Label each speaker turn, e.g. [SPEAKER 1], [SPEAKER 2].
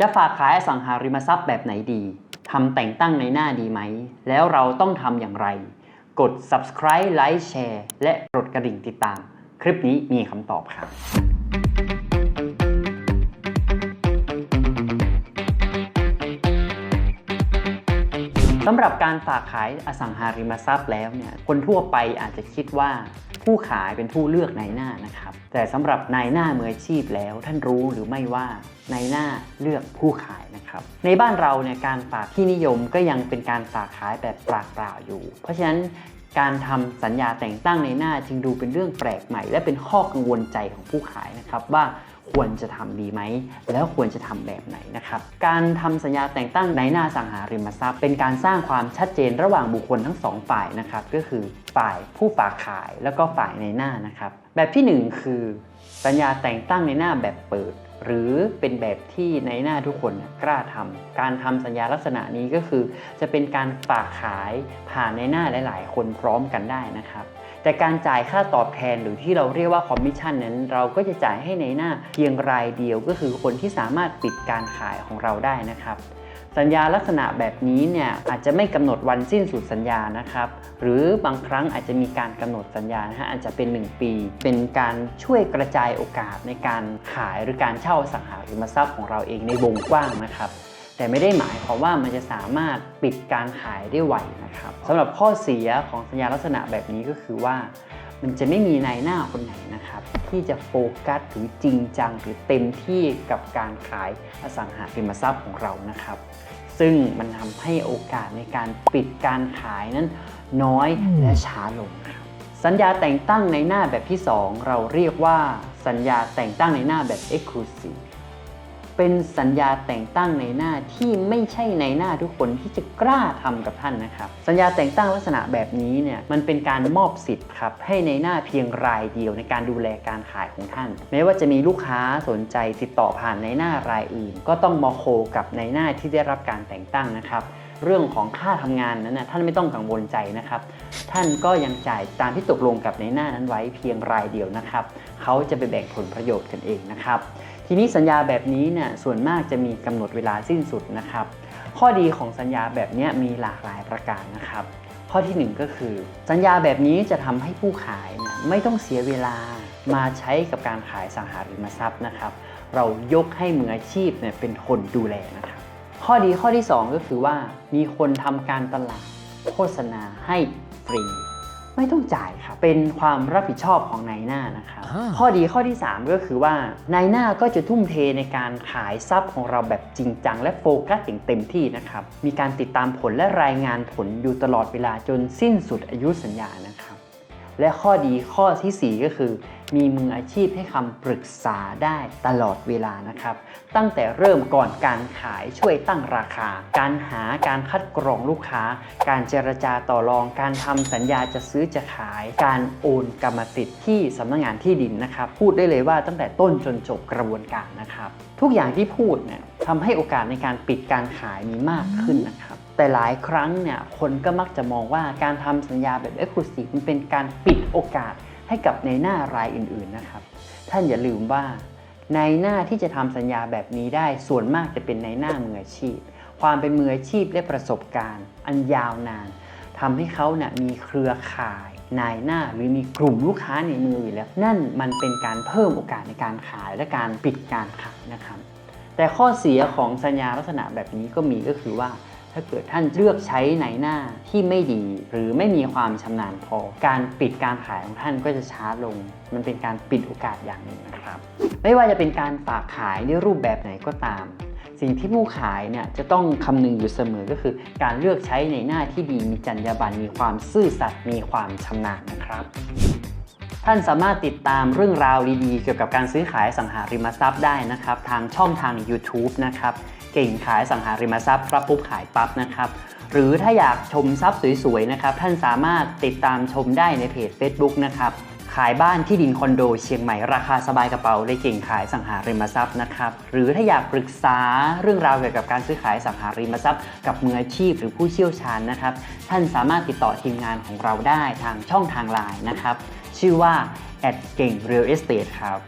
[SPEAKER 1] จะฝากขายอสังหาริมทรัพย์แบบไหนดีทำแต่งตั้งในหน้าดีไหม แล้วเราต้องทำอย่างไร กด subscribe ไลค์แชร์และกดกระดิ่งติดตาม คลิปนี้มีคำตอบครับ สำหรับการฝากขายอสังหาริมทรัพย์แล้วเนี่ยคนทั่วไปอาจจะคิดว่าผู้ขายเป็นผู้เลือกนายหน้านะครับ แต่สำหรับนายหน้ามืออาชีพแล้วท่านรู้หรือไม่ว่านายหน้าเลือกผู้ขายนะครับ ในบ้านเราเนี่ยการฝากที่นิยมก็ยังเป็นการฝากขายแบบปากเปล่าอยู่ เพราะฉะนั้นการทำสัญญาแต่งตั้งในหน้าจึงดูเป็นเรื่องแปลกใหม่ และเป็นข้อกังวลใจของผู้ขายนะครับว่า ควรจะทำดีไหม แล้วควรจะทำแบบไหนนะครับ การทำสัญญาแต่งตั้งในหน้าสังหาริมทรัพย์ เป็นการสร้างความชัดเจนระหว่างบุคคลทั้งสองฝ่ายนะครับ ก็คือฝ่ายผู้ฝากขายแล้วก็ฝ่ายในหน้านะครับ แบบที่หนึ่งคือ สัญญาแต่งตั้งในหน้าแบบเปิดหรือเป็นแบบที่ในหน้าทุกคนกล้าทำการทำสัญญาลักษณะนี้ก็คือ จะเป็นการฝากขายผ่านในหน้าหลาย ๆ คนพร้อมกันได้นะครับ แต่การจ่ายค่าตอบแทนหรือที่เราเรียกว่าคอมมิชชั่นนั้นเราก็จะจ่ายให้ในหน้าเพียงรายเดียวก็คือคนที่สามารถปิดการขายของเราได้นะครับสัญญาลักษณะแบบนี้เนี่ยอาจจะไม่กำหนดวันสิ้นสุดสัญญานะครับหรือบางครั้งอาจจะมีการกำหนดสัญญานะฮะอาจจะเป็น 1 ปี เป็นการช่วยกระจายโอกาสในการขายหรือการเช่าอสังหาริมทรัพย์ของเราเองในวงกว้างนะครับ แต่ไม่ได้หมายความว่ามันจะสามารถปิดการขายได้ไวนะครับสำหรับข้อเสียของสัญญาลักษณะแบบนี้ก็คือว่า มันจะไม่มีนายหน้าคนไหนนะครับ ที่จะโฟกัสหรือจริงจังหรือเต็มที่กับการขายอสังหาริมทรัพย์ของเรานะครับ ซึ่งมันทำให้โอกาสในการปิดการขายนั้นน้อยและช้าลงครับสัญญาแต่งตั้งในหน้าแบบที่ 2 เราเรียกว่าสัญญาแต่งตั้งในหน้าแบบ Exclusive เป็นสัญญาแต่งตั้งในหน้าที่ไม่ใช่ในหน้าทุกคนที่จะกล้าทำกับท่านนะครับ สัญญาแต่งตั้งลักษณะแบบนี้เนี่ยมันเป็นการมอบสิทธิ์ครับให้ในหน้าเพียงรายเดียวในการดูแลการขายของท่าน แม้ว่าจะมีลูกค้าสนใจติดต่อผ่านในหน้ารายอื่น ก็ต้องมาโคกับในหน้าที่ได้รับการแต่งตั้งนะครับเรื่องของค่าทำงานนั้นนะท่านไม่ต้องกังวลใจนะครับ ท่านก็ยังจ่ายตามที่ตกลงกับในหน้านั้นไว้เพียงรายเดียวนะครับ เขาจะไปแบ่งผลประโยชน์กันเองนะครับ ทีนี้สัญญาแบบนี้เนี่ยส่วนมากจะมีกำหนดเวลาสิ้นสุดนะครับ ข้อดีของสัญญาแบบนี้มีหลากหลายประการนะครับ ข้อที่หนึ่งก็คือ สัญญาแบบนี้จะทำให้ผู้ขายเนี่ยไม่ต้องเสียเวลามาใช้กับการขายสังหาริมทรัพย์นะครับ เรายกให้มืออาชีพเนี่ยเป็นคนดูแลนะครับ ข้อดีข้อที่ 2 ก็คือว่ามีคนทำการตลาดโฆษณาให้ฟรี ไม่ต้องจ่ายครับเป็นความรับผิดชอบของนายหน้านะครับ
[SPEAKER 2] อ่า
[SPEAKER 1] ข้อดีข้อที่ 3 ก็คือว่านายหน้าก็จะทุ่มเทในการขายทรัพย์ของเราแบบจริงจังและโฟกัสอย่างเต็มที่นะครับมีการติดตามผลและรายงานผลอยู่ตลอดเวลาจนสิ้นสุดอายุสัญญานะครับ และข้อดีข้อทีสี่ 4 ก็คือ มีมืออาชีพให้คำปรึกษาได้ตลอดเวลานะครับ ตั้งแต่เริ่มก่อนการขายช่วยตั้งราคา การหาการคัดกรองลูกค้า การเจรจาต่อรอง การทำสัญญาจะซื้อจะขาย การโอนกรรมสิทธิ์ที่สำนักงานที่ดินนะครับ พูดได้เลยว่าตั้งแต่ต้นจนจบกระบวนการนะครับ ทุกอย่างที่พูดเนี่ยทำให้โอกาสในการปิดการขายมีมากขึ้นนะครับ แต่หลายครั้งเนี่ยคนก็มักจะมองว่าการทำสัญญาแบบ e x c l u s i v e มันเป็นการปิดโอกาสให้กับในหน้ารายอื่นๆนะครับ ท่านอย่าลืมว่าในหน้าที่จะทำสัญญาแบบนี้ได้ส่วนมากจะเป็นในหน้ามืออาชีพ ความเป็นมืออาชีพและประสบการณ์ อันยาวนานทำให้เขาเนี่ยมีเครือข่ายนายหน้าหรือมีกลุ่มลูกค้าในมืออยู่แล้วนั่นมันเป็นการเพิ่มโอกาสในการขายและการปิดการขายนะครับ แต่ข้อเสียของสัญญาลักษณะแบบนี้ก็มีก็คือว่า ถ้าเกิดท่านเลือกใช้ในหน้าที่ไม่ดี หรือไม่มีความชำนาญพอ การปิดการขายของท่านก็จะช้าลง มันเป็นการปิดโอกาสอย่างหนึ่งนะครับ ไม่ว่าจะเป็นการฝากขายในรูปแบบไหนก็ตาม สิ่งที่ผู้ขายเนี่ยจะต้องคำนึงอยู่เสมอก็คือ การเลือกใช้ในหน้าที่ดีมีจรรยาบรรณมีความซื่อสัตย์มีความชำนาญนะครับ ท่านสามารถติดตามเรื่องราวดีๆ เกี่ยวกับการซื้อขายสังหาริมทรัพย์ได้นะครับ ทางช่องทาง YouTube นะครับ เก่งขายสังหาริมทรัพย์รับปุ๊บขายปั๊บนะครับ หรือถ้าอยากชมทรัพย์สวยๆนะครับ ท่านสามารถติดตามชมได้ในเพจ Facebook นะครับ ขายบ้านที่ดินคอนโดเชียงใหม่ราคาสบายกระเป๋าเลยเก่งขายสังหาริมทรัพย์นะครับ หรือถ้าอยากปรึกษาเรื่องราวเกี่ยวกับการซื้อขายสังหาริมทรัพย์ กับมืออาชีพหรือผู้เชี่ยวชาญนะครับ ท่านสามารถติดต่อทีมงานของเราได้ทางช่องทางไลน์นะครับ ชื่อว่าแอดเก่ง Real Estate ครับ